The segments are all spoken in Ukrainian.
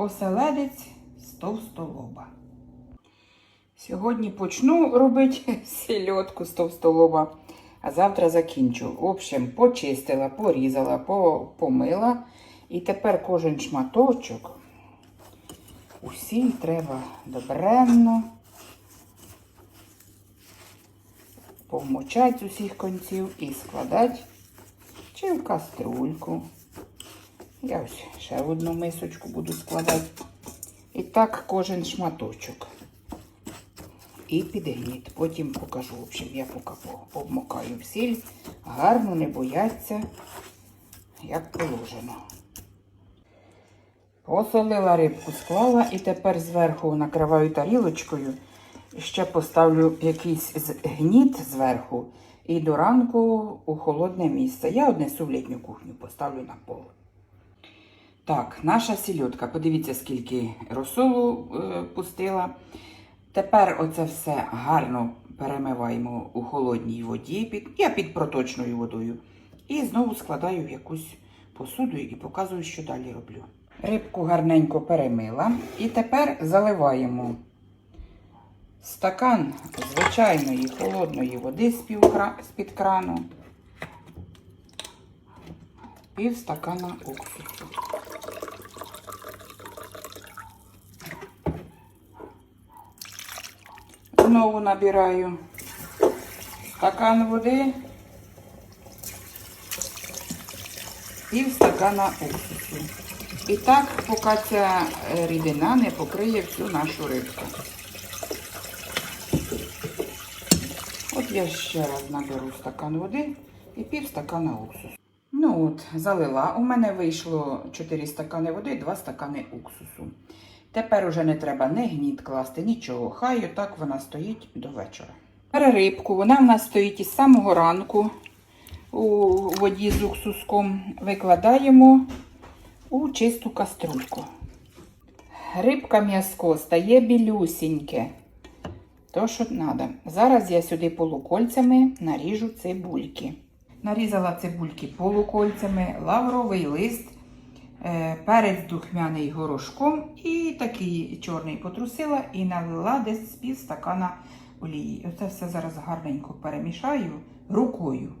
оселедець з товстолоба. Сьогодні почну робити сільотку з товстолоба, а завтра закінчу. В общем, почистила, порізала, помила. І тепер кожен шматочок усі треба добренно повмочати з усіх конців і складати чи в каструльку. Я ось ще одну мисочку буду складати. І так кожен шматочок. І підгніт. Потім покажу. В общем, я поки по- обмокаю в сіль. Гарно не бояться, як положено. Посолила рибку, склала і тепер зверху накриваю тарілочкою. Ще поставлю якийсь гніт зверху і до ранку у холодне місце. Я однесу в літню кухню, поставлю на пол. Так, наша сільотка. Подивіться, скільки розсолу е, пустила. Тепер оце все гарно перемиваємо у холодній воді. Під, я під проточною водою. І знову складаю в якусь посуду і показую, що далі роблю. Рибку гарненько перемила. І тепер заливаємо стакан звичайної холодної води з-під крану. Пів стакана уксусу. Знову набираю стакан води, пів стакана уксусу. І так, поки ця е, рідина не покриє всю нашу рибку. От я ще раз наберу стакан води і пів стакана уксусу. Ну от, залила. У мене вийшло 4 стакани води, 2 стакани уксусу. Тепер уже не треба не гніт класти, нічого. Хай отак вона стоїть до вечора. Тепер рибку, вона в нас стоїть із самого ранку у воді з уксуском. Викладаємо у чисту каструльку. Рибка м'язко стає білюсіньке. То, що треба. Зараз я сюди полукольцями наріжу цибульки. Нарізала цибульки полукольцями, лавровий лист, перець духмяний горошком і такий чорний потрусила і налила десь з пів стакана олії. Оце все зараз гарненько перемішаю рукою.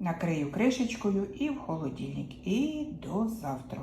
Накрию кришечкою і в холодильник. І до завтра.